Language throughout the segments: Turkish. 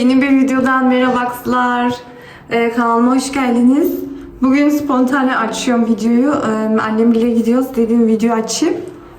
yeni bir videodan merhaba kızlar. Ee, kanalıma hoş geldiniz. Bugün spontane açıyorum videoyu. Ee, annemle gidiyoruz. Dedim video açayım.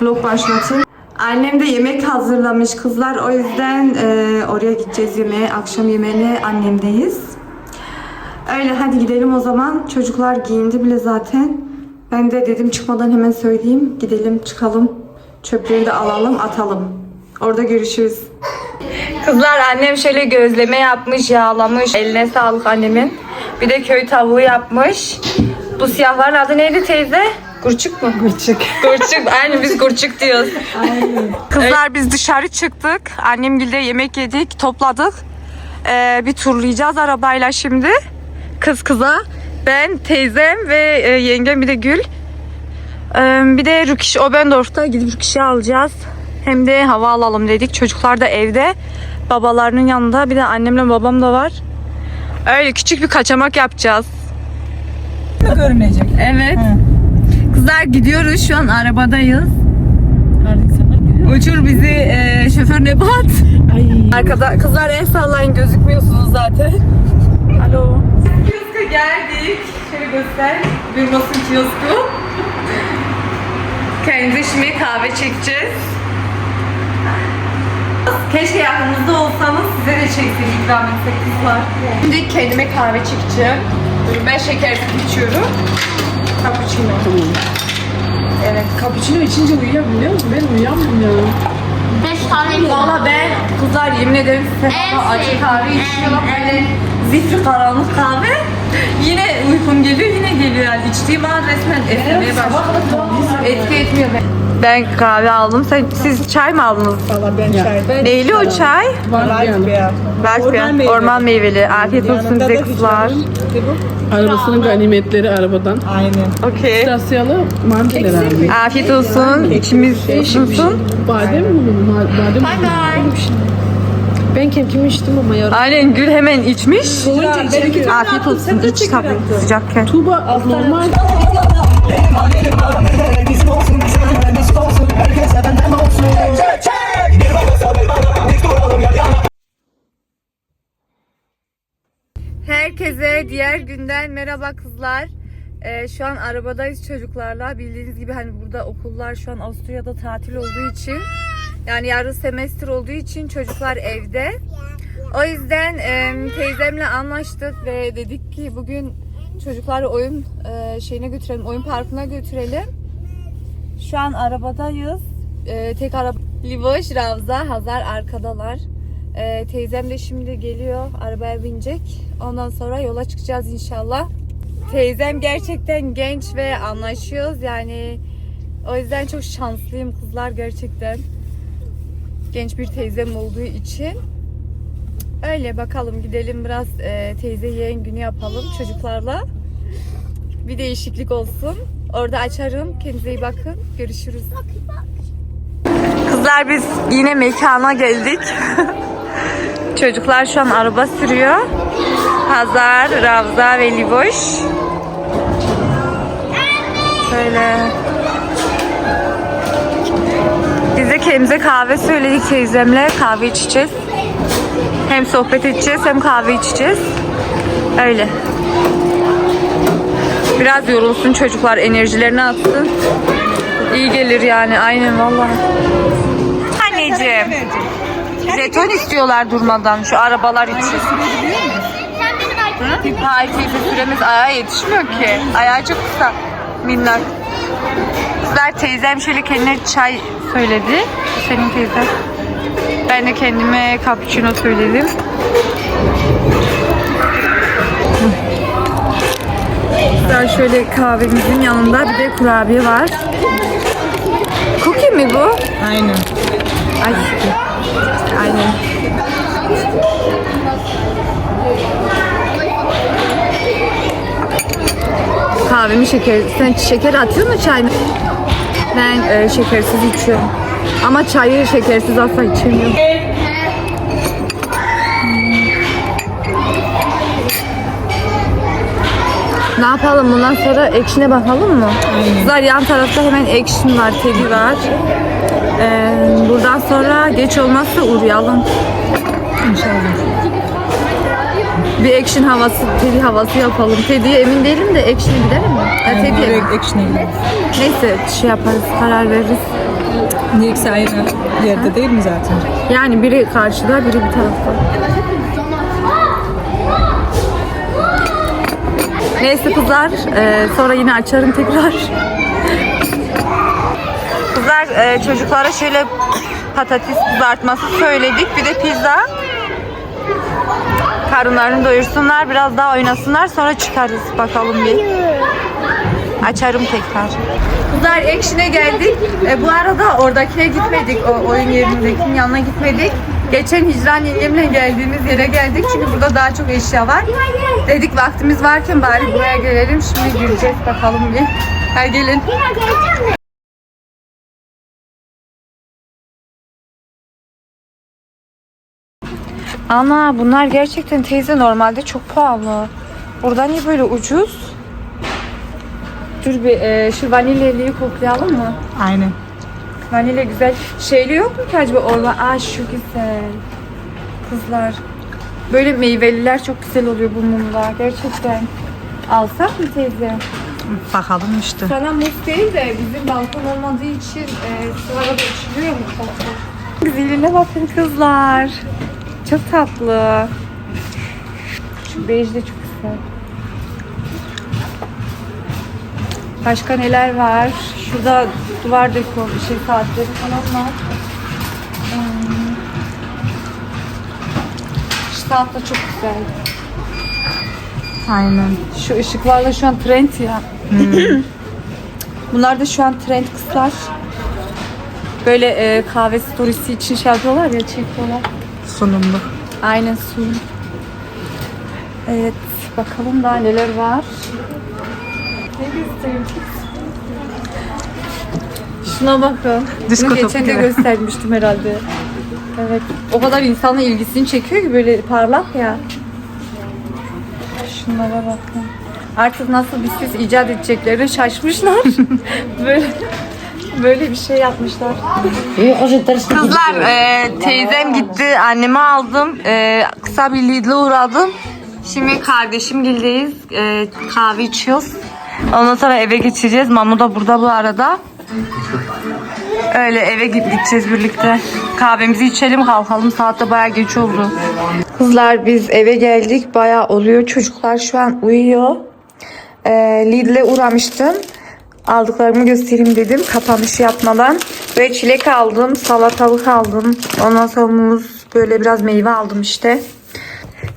Vlog başlatayım. Annem de yemek hazırlamış kızlar. O yüzden e, oraya gideceğiz yemeğe. Akşam yemeğine annemdeyiz. Öyle hadi gidelim o zaman. Çocuklar giyindi bile zaten. Ben de dedim çıkmadan hemen söyleyeyim. Gidelim çıkalım. Çöpleri de alalım atalım. Orada görüşürüz. Kızlar annem şöyle gözleme yapmış, yağlamış. Eline sağlık annemin. Bir de köy tavuğu yapmış. Bu siyahların adı neydi teyze? Kurçuk mu? Kurçuk. Kurçuk. Aynı biz kurçuk diyoruz. Kızlar biz dışarı çıktık. Annemgilde yemek yedik, topladık. Ee, bir turlayacağız arabayla şimdi. Kız kıza. Ben, teyzem ve e, yengem bir de Gül. Ee, bir de Rükiş Obendorf'ta gidip Rükiş'i alacağız. Hem de hava alalım dedik. Çocuklar da evde. Babalarının yanında. Bir de annemle babam da var. Öyle küçük bir kaçamak yapacağız. görünecek. Evet. Kızlar gidiyoruz. Şu an arabadayız. Uçur bizi e, şoför Nebat. Ay. Arkada kızlar el sallayın gözükmüyorsunuz zaten. Alo. Kioska geldik. Şöyle göster. Bir basın kiosku. Kendimize şimdi kahve çekeceğiz. Keşke yanımızda olsanız size de çeksek ikram etsek kızlar. Şimdi kendime kahve çekeceğim. Böyle Ben şekersiz içiyorum. Cappuccino. Evet. Cappuccino içince uyuyabiliyor musun? Ben uyuyamıyorum. 5 tane Valla ben kızlar yemin ederim size En acı sevdiğim, kahve en, içiyorum. en. Böyle zifri karanlık kahve. Yine uykum geliyor yine geliyor yani. İçtiğim an resmen esnemeye başlıyor. Etki etmiyor. Ben kahve aldım. Sen, siz çay mı aldınız? Valla ben çay. Neyli o çay? Ya. Belki orman, meyveli. Afiyet olsun size kızlar. Arabasının ganimetleri arabadan. Aynen. Okey. Rasyalı mandel herhalde. Afiyet olsun. İçimiz ısınsın. Badem mi bu? Ma- Badem mi? Şey. Ben kendim içtim ama yarın. Aynen Gül hemen içmiş. Afiyet olsun. İç tabii sıcakken. Tuğba normal. Diğer günden merhaba kızlar. Ee, şu an arabadayız çocuklarla. Bildiğiniz gibi hani burada okullar şu an Avusturya'da tatil olduğu için yani yarın semestr olduğu için çocuklar evde. O yüzden e, teyzemle anlaştık ve dedik ki bugün çocukları oyun e, şeyine götürelim, oyun parkına götürelim. Şu an arabadayız. E, tek araba. Livoş, Ravza, Hazar arkadalar. E, teyzem de şimdi geliyor. Arabaya binecek. Ondan sonra yola çıkacağız inşallah. Teyzem gerçekten genç ve anlaşıyoruz. Yani o yüzden çok şanslıyım kızlar gerçekten. Genç bir teyzem olduğu için. Öyle bakalım gidelim biraz e, teyze yeğen günü yapalım çocuklarla. Bir değişiklik olsun. Orada açarım. Kendinize iyi bakın. Görüşürüz. Kızlar biz yine mekana geldik. Çocuklar şu an araba sürüyor. Hazar, Ravza ve Livoş. Böyle. Biz de kendimize kahve söyledik teyzemle. Kahve içeceğiz. Hem sohbet edeceğiz hem kahve içeceğiz. Öyle. Biraz yorulsun çocuklar enerjilerini atsın. İyi gelir yani aynen vallahi. Anneciğim. Jeton istiyorlar durmadan şu arabalar için. Sen benim artık Hayır teyze süremiz ayağa yetişmiyor ki. Ayağı çok kısa. Minnak. Kızlar teyzem şöyle kendine çay söyledi. Senin teyzen. Ben de kendime cappuccino söyledim. Kızlar şöyle kahvemizin yanında bir de kurabiye var. Cookie mi bu? Aynen. Ay. Aynen. Kahvemi şeker. Sen şeker atıyor musun çay? Ben e, şekersiz içiyorum. Ama çayı şekersiz asla içemiyorum. Ne yapalım bundan sonra ekşine bakalım mı? Kızlar yan tarafta hemen ekşin var, tedi var. Buradan sonra geç olmazsa uğrayalım. İnşallah. Bir action havası, Teddy havası yapalım. Teddy'ye emin değilim de action'a gidelim mi? Ya Teddy'ye mi? Action'a gidelim. Neyse şey yaparız, karar veririz. Niye ikisi aynı yerde değil mi zaten? Yani biri karşıda, biri bu tarafta. Neyse kızlar, e, sonra yine açarım tekrar. Kızlar e, çocuklara şöyle patates kızartması söyledik. Bir de pizza. Karınlarını doyursunlar, biraz daha oynasınlar. Sonra çıkarız bakalım bir. Açarım tekrar. Kızlar Action'e geldik. E, bu arada oradakine gitmedik. O oyun yerindekinin yanına gitmedik. Geçen Hicran yengemle geldiğimiz yere geldik. Çünkü burada daha çok eşya var. Dedik vaktimiz varken bari buraya gelelim. Şimdi gireceğiz bakalım bir. Hadi gelin. Ana bunlar gerçekten teyze normalde çok pahalı. Burada niye böyle ucuz? Dur bir e, şu vanilyeliği koklayalım mı? Aynen. Vanilya güzel. Şeyli yok mu ki acaba orada? Aa şu güzel. Kızlar. Böyle meyveliler çok güzel oluyor bu mumlar. Gerçekten. Alsak mı teyze? Bakalım işte. Sana muz değil de bizim balkon olmadığı için e, sırada içiliyor mu? Güzeline bakın kızlar. Çok tatlı. Şu bej de çok güzel. Başka neler var? Şurada duvar dekor, şey saatleri falan var. Hmm. Şu saat de çok güzel. Aynen. Şu ışıklarla şu an trend ya. Bunlar da şu an trend kızlar. Böyle e, kahve storiesi için şey yapıyorlar ya çekiyorlar. Sunumlu. Aynen su. Evet bakalım daha neler var. Ne? Şuna bakın. Disko Bunu geçen de göstermiştim herhalde. Evet. O kadar insanın ilgisini çekiyor ki böyle parlak ya. Şunlara bakın. Artık nasıl bir süs icat edecekleri şaşmışlar. böyle böyle bir şey yapmışlar. Kızlar e, teyzem gitti. Annemi aldım. E, kısa bir Lidl'e uğradım. Şimdi kardeşim gildeyiz. E, kahve içiyoruz. Ondan sonra eve geçeceğiz. Mamu da burada bu arada. Öyle eve git- gideceğiz birlikte. Kahvemizi içelim kalkalım. Saat de bayağı geç oldu. Kızlar biz eve geldik. Bayağı oluyor. Çocuklar şu an uyuyor. Ee, Lidl'e uğramıştım. Aldıklarımı göstereyim dedim kapanışı yapmadan. Böyle çilek aldım, salatalık aldım. Ondan sonra muz, böyle biraz meyve aldım işte.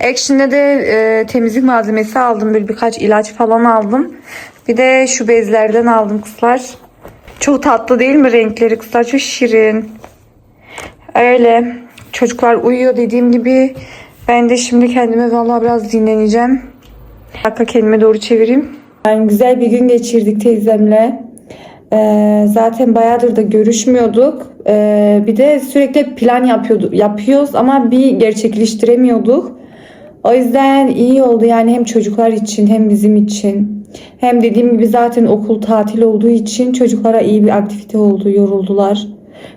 Action'de de e, temizlik malzemesi aldım. Böyle birkaç ilaç falan aldım. Bir de şu bezlerden aldım kızlar. Çok tatlı değil mi renkleri kızlar? Çok şirin. Öyle. Çocuklar uyuyor dediğim gibi. Ben de şimdi kendime vallahi biraz dinleneceğim. Bir dakika kendime doğru çevireyim. Yani güzel bir gün geçirdik teyzemle. Ee, zaten bayağıdır da görüşmüyorduk. Ee, bir de sürekli plan yapıyorduk, yapıyoruz ama bir gerçekleştiremiyorduk. O yüzden iyi oldu yani hem çocuklar için hem bizim için. Hem dediğim gibi zaten okul tatil olduğu için çocuklara iyi bir aktivite oldu, yoruldular.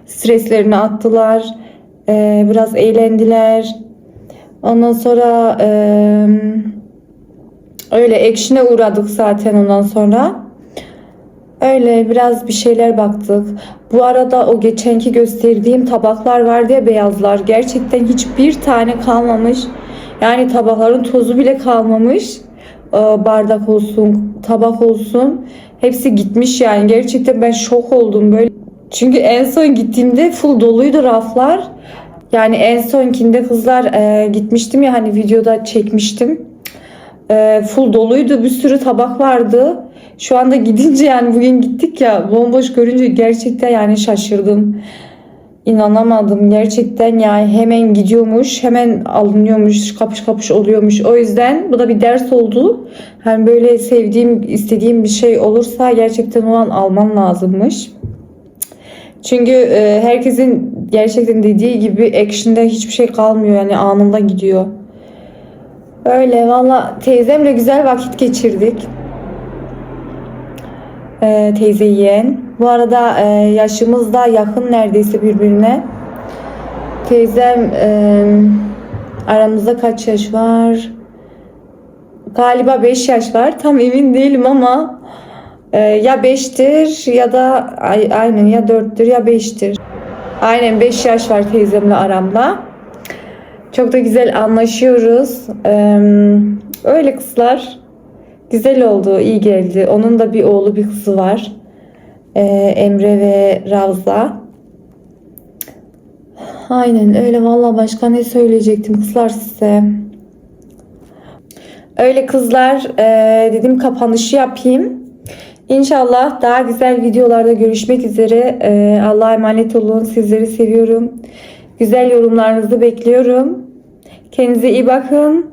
Streslerini attılar. Ee, biraz eğlendiler. Ondan sonra eee Öyle action'e uğradık zaten ondan sonra. Öyle biraz bir şeyler baktık. Bu arada o geçenki gösterdiğim tabaklar vardı ya beyazlar. Gerçekten hiçbir tane kalmamış. Yani tabakların tozu bile kalmamış. Ee, Bardak olsun, tabak olsun. Hepsi gitmiş yani. Gerçekten ben şok oldum böyle. Çünkü en son gittiğimde full doluydu raflar. Yani en sonkinde kızlar e, gitmiştim ya hani videoda çekmiştim. E, full doluydu. Bir sürü tabak vardı. Şu anda gidince yani bugün gittik ya bomboş görünce gerçekten yani şaşırdım. İnanamadım gerçekten yani hemen gidiyormuş hemen alınıyormuş kapış kapış oluyormuş o yüzden bu da bir ders oldu hani böyle sevdiğim istediğim bir şey olursa gerçekten o an alman lazımmış çünkü e, herkesin gerçekten dediği gibi action'da hiçbir şey kalmıyor yani anında gidiyor öyle valla teyzemle güzel vakit geçirdik e, teyze yeğen. Bu arada e, yaşımız da yakın neredeyse birbirine. Teyzem e, aramızda kaç yaş var? galiba 5 yaş var. Tam emin değilim ama e, ya 5'tir ya da ay, aynen ya 4'tür ya 5'tir. Aynen 5 yaş var teyzemle aramda. Çok da güzel anlaşıyoruz. Öyle kızlar. Güzel oldu, iyi geldi. Onun da bir oğlu, bir kızı var. Ee, Emre ve Ravza. Aynen öyle valla başka ne söyleyecektim kızlar size. Öyle kızlar ee, dedim kapanışı yapayım. İnşallah daha güzel videolarda görüşmek üzere. Ee, Allah'a emanet olun. Sizleri seviyorum. Güzel yorumlarınızı bekliyorum. Kendinize iyi bakın.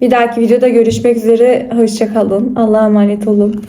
Bir dahaki videoda görüşmek üzere. Hoşçakalın. Allah'a emanet olun.